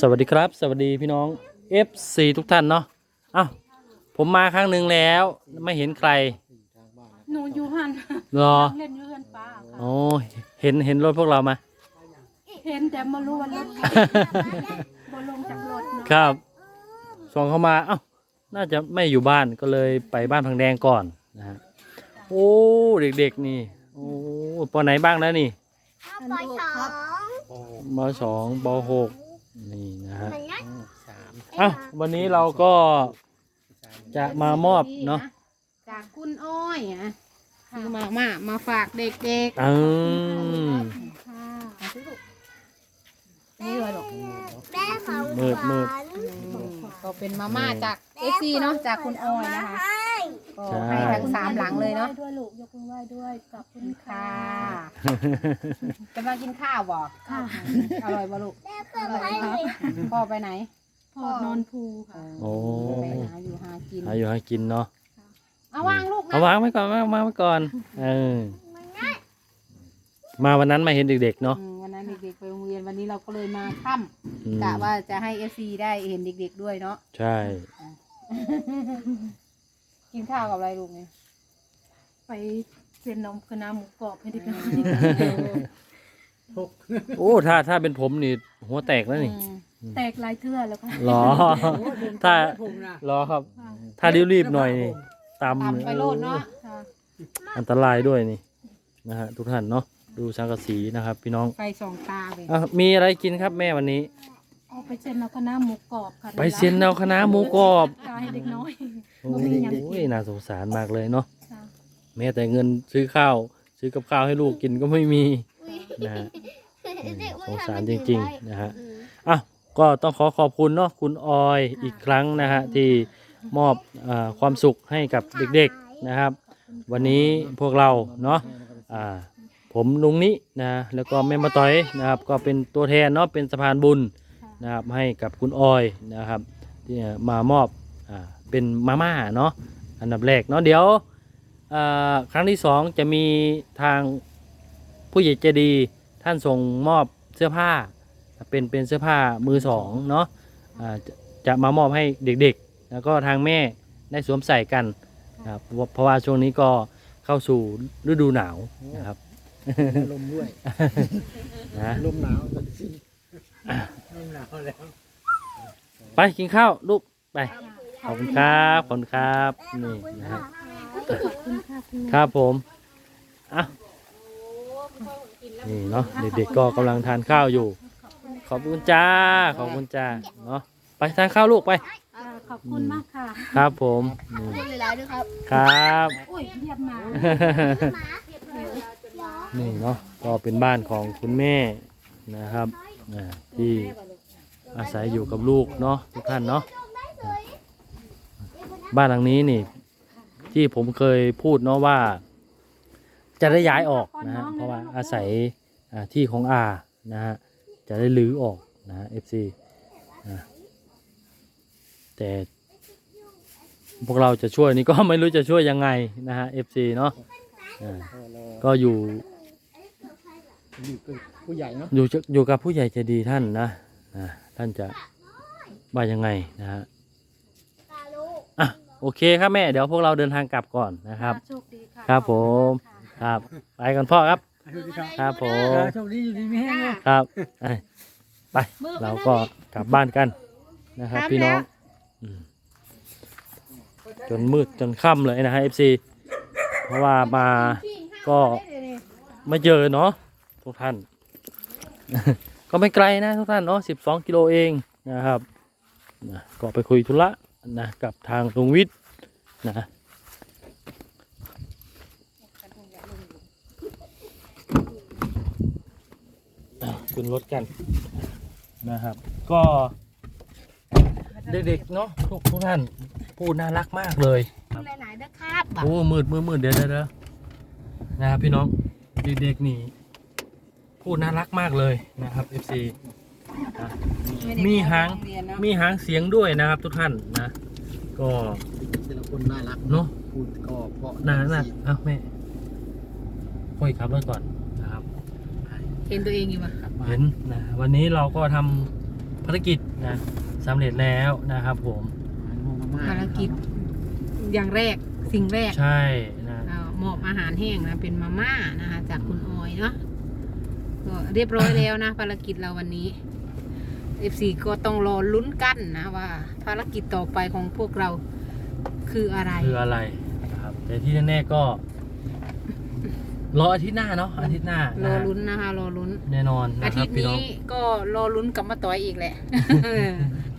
สวัสดีครับ สวัสดีพี่น้อง FC ทุกท่านเนาะอ้าวผมมาครั้งหนึ่งแล้วไม่เห็นใครหนูอยู่หันรอเล่นอยู่เฮือนป้าค่ะโอ้เห็นเห็นรถพวกเรามา เห็นแต่มารู้ว่ารถบ่ลงจากรถเนาะครับส่องเข้ามาเอ้าน่าจะไม่อยู่บ้านก็เลยไปบ้านพังแดงก่อนนะฮะโอ้เด็กๆนี่โอ้ปอไหนบ้างแล้วนี่อันลูกครับ มสองปหก นี่นะฮะสามอะวันนี้เราก็จะมามอบเนาะจากคุณอ้อยอะคือมามามาฝากเด็กอืมๆค่ะนี่เลยหรอกมืดมืดก็เป็นมาม่าจากเอซีเนาะจากคุณอ้อยนะคะ ก็ให้ทั้งสามหลังเลยเนาะด้วยลูกยกมือไหว้ด้วยขอบคุณค่ะ ค่ะจะมากินข้าวบ่ค่ะอร่อยบ่ลูกอร่อยครับพ่อไปไหนพอนอนภูค่ะโอ้ ไปหาอยู่หากินหาอยู่หากินเนาะเอาวางลูกนะเอาวางไว้ก่อนวางวางไว้ก่อนเออมาวันนั้นมาเห็นเด็กๆเนาะอืมวันนั้นเด็กๆไปโรงเรียนวันนี้เราก็เลยมาค่อืมำกะว่าจะให้เอซีได้เห็นเด็ก ๆด้วยเนาะ ใช่ กินข้าวกับอะไรลูกเนี่ยไปเซ็นนมคณะหมูกรอบให้เด็กน้อยโอ้ถ้าถ้าเป็นผมนี่หัวแตกแล้วนี่อืมแตกหลายเทื่อแล้วค่ะรอ ถ้ารอครับ ถ้ารีบๆหน่อยนี่ตำตำไปโลดเนาะค่ะอันตรายด้วยนี่นะฮะทุกท่านเนาะดูสังกะสีนะครับ พี่น้องไฟสองตาไปอะมีอะไรกินครับแม่วันนี้ เอาไปเซ็นนมคณะหมูกรอบค่ะไปเซียนเอาคณะหมูกรอบกาให้เด็กน้อยโอ้ยน่าสงสารมากเลยเนาะค่ะแม้แต่เงินซื้อข้าว ซื้อกับข้าวให้ลูกกินก็ไม่มีนะฮะอืมสงสารจริงๆนะฮะอะก็ต้องขอขอบคุณเนาะคุณออยอีกครั้งนะฮะที่มอบอาความสุขให้กับเด็กๆนะครับ วันนี้พวกเราเนาะอ่าผมลุงนี้นะแล้วก็แม่มาต้อยนะครับ ก็เป็นตัวแทนเนาะเป็นสะพานบุญ นะครับให้กับคุณออยนะครับที่มามอบอ่าเป็นมาม่าเนาะอันดับแรกเนาะเดี๋ยวอ่าครั้งที่สองจะมีทางผู้ใหญ่ใจดีท่านส่งมอบเสื้อผ้าเป็นเป็นเสื้อผ้ามือสองเนาะอ่าจะจะมามอบให้เด็กๆ แล้วก็ทางแม่ได้สวมใส่กันนะครับเพราะเพราะว่าช่วงนี้ก็เข้าสู่ฤดูหนาวนะครับลมด้วยนะลมหนาว ตอนนี้ลมหนาวแล้วไปกินข้าวลูกไปขอบคุณครับขอบคุณครับนี่นะฮะขอบคุณค่ะคุณครับผมอะนี่เนาะเด็กๆก็กำลังทานข้าวอยู่ ขอบคุณจ้าขอบคุณจ้าเนาะไปทานข้าวลูกไปอ่าขอบคุณมากค่ะครับผมนี่พูดหลายๆด้วยครับครับอุ้ยเรียบมานี่เนาะก็เป็นบ้านของคุณแม่นะครับ อ่าที่อาศัยอยู่กับลูกเนาะทุกท่านเนาะบ้านหลังนี้นี่ ที่ผมเคยพูดเนาะว่า จะได้ย้ายออกนะฮะเพราะว่าอาศัยที่ของอานะฮะจะได้ลื้อออกนะฮะ FC นะแต่พวกเราจะช่วยนี่ก็ไม่รู้จะช่วยยังไงนะฮะ FC เนาะก็อยู่ อยู่กับผู้ใหญ่เนาะอยู่จะอยู่กับผู้ใหญ่ใจดีท่านนะนะท่านจะว่ายังไงนะฮะอะโอเคครับแม่เดี๋ยวพวกเราเดินทางกลับก่อนนะครับ โชคดีค่ะครับผมขอณคค่ะรับไปกันพ่อครับสวัสดีครับ ครับผม โชคดีอยู่ดีไม่แห้งเลย ครับไปไปเราก็กลับบ้านกันนะครับ พี่น้องอืมจนมืดจนค่ำเลยนะฮะ FC เพราะว่ามาก็ไม่เจอเนาะ ทุกท่าน ก็ไม่ไกลนะทุกท่านเนาะ12กิโลเองนะครับนะก็ไปคุยธุระนะกับทางลุงวิทย์นะอะขึ้นรถกันนะครับ ก็เด็กๆเนาะทุกทุกท่านพูดน่ารักมากเลยหลายๆนะครับโอ้มืดมืดมืดเดี๋ยวเดี๋ยวเดี๋ยวนะครับพี่น้องเด็กๆนี่ พูดน่ารักมากเลยนะครับ FC นะมีหางมีหางเสียงด้วยนะครับทุกท่านนะ ก็แต่ละคนน่ารักเนาะพูดก็เพราะน่าน่าเอ้าแม่ค่อยขับรถก่อนนะครับ เห็นตัวเองอยู่ปะกลับบ้าเห็นนนะวันนี้เราก็ทำภารกิจนะสำเร็จแล้วนะครับผม ภารกิจอย่างแรกสิ่งแรกใช่นะเรามอบอาหารแห้งนะเป็นมาม่านะคะจากคุณออยเนาะ ก็เรียบร้อยแล้วนะ ภารกิจเราวันนี้ FC ก็ต้องรอลุ้นกันนะว่า ภารกิจต่อไปของพวกเราคืออะไร คืออะไรนะครับแต่ที่แน่ๆก็รออาทิตย์หน้าเนาะอาทิตย์หน้ารรอลุ้นนะคะรอลุ้น แน่นอนอานะคทิรัตบย์พี่น้อนี้งก็รอลุ้นกับมาต่อยอีกแหละ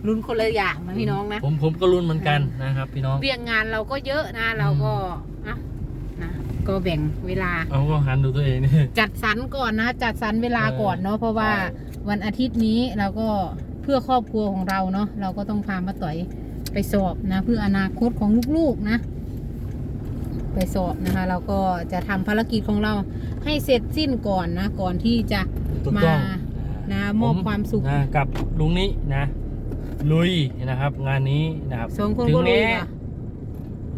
ลุ้นคนละอย่างนะพี่น้องนะผมผมก็รุ้นเหมือนกันนะครับ พี่น้องเรียงงานเราก็เยอะนะ เราก็อะ นะก็แบ่งเวลา เอาก็หันดูตัวเองนี่ จัดสรรก่อนนะ จัดสรรเวลาเออก่อนเนาะเพราะว่าใช่วันอาทิตย์นี้เราก็เพื่อครอบครัวของเราเนาะเราก็ต้องพามาต่อยไปสอบนะ เพื่ออนาคตของลูกๆนะ ไปสอบนะคะ เราก็จะทำภารกิจของเราให้เสร็จสิ้นก่อนนะ ก่อนที่จะถูกต้องมานะมอบความสุขนะกับลุงนี้นะ ลุยนะครับ งานนี้นะครับสองคนถึงก็ลุแม้ยว่ะ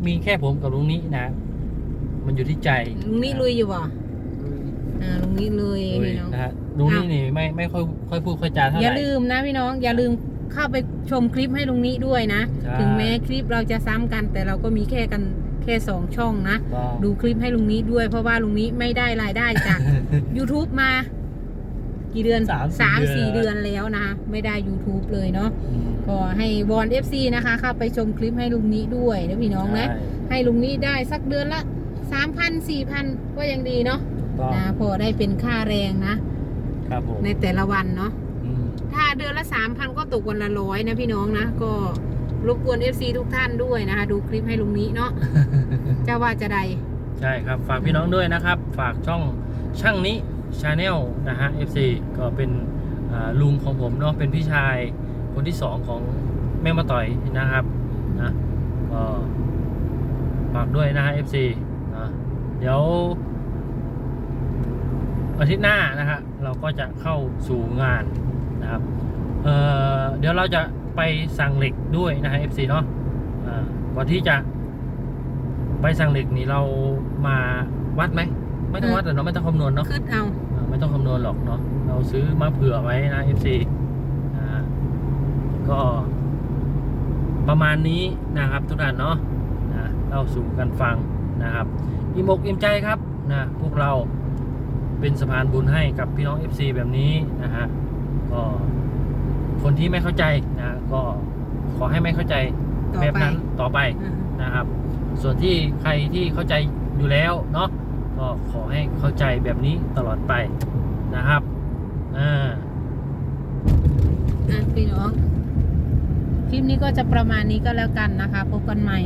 มีแค่ผมกับลุงนี้นะ มันอยู่ที่ใจลุงนี่ลุยอยู่ว่ะอ่าลุงนี่ลุยลุยพี่น้องนะฮะลุงนี้นี่ไม่ไม่ค่อยค่อยพูดค่อยจาเท่าไหอย่าร่ ลืมนะพี่น้อง อย่าลืมเข้าไปชมคลิปให้ลุงนี้ด้วยนะ ใช่ ถึงแม้คลิปเราจะซ้ำกัน แต่เราก็มีแค่กันแค่สองช่องนะ ก็ ดูคลิปให้ลุงนี้ด้วย เพราะว่าลุงนี้ไม่ได้รายได้จาก YouTube มา กี่เดือนสามสามสี่สี่เดืเดืออนนแล้วนะคะไม่ได้ YouTube เลยเนาะอืมก็ให้วอน FC นะคะเข้าไปชมคลิปให้ลุงนี้ด้วยนะพี่น้องนะ ใช่ให้ลุงนี้ได้สักเดือนละ สามพันสี่พันก็ยังดีเนาะก็นะพอได้เป็นค่าแรงนะ ครับผมในแต่ละวันเนาะอืมถ้าเดือนละสามพันก็ตกวันละร้อยนะพี่น้องนะ ก็รบกวน FC ทุกท่านด้วยนะคะ ดูคลิปให้ลุงนี้เนาะจะว่าจะใดใช่ครับ ฝากพี่น้องด้วยนะครับ ฝากช่องช่างนี้ชาแนลนะฮะ FC ก็เป็นอ่าลุงของผมเนาะเป็นพี่ชายคนที่สองของแม่มาต่อยนะครับนะก็ฝากด้วยนะฮะ FC นะ เดี๋ยวอาทิตย์หน้านะฮะเราก็จะเข้าสู่งานนะครับเอ่อเดี๋ยวเราจะไปสั่งเหล็กด้วยนะฮะ FC เนาะอ่าก่อนที่จะใบสั่งเหล็กนี่เรามาวัดไหมไม่ต้องวัดแต่เนาะไม่ต้องคำนวณเนาะคืดเอาเออไม่ต้องคำนวณหรอกเนาะเราซื้อมาเผื่อไว้นะ FC อ่าก็ประมาณนี้นะครับทุกท่านเนาะนะเล่าสู่กันฟังนะครับ อิ่มอกอิ่มใจครับนะพวกเราเป็นสะพานบุญให้กับพี่น้อง FC แบบนี้นะฮะก็คนที่ไม่เข้าใจนะก็ขอให้ไม่เข้าใจต่อแบบไปนั้นต่อไปอ่านะครับ ส่วนที่ใครที่เข้าใจอยู่แล้วเนาะก็ขอให้เข้าใจแบบนี้ตลอดไปนะครับอ่าอะพี่น้องคลิปนี้ก็จะประมาณนี้ก็แล้วกันนะคะ พบกันใหม่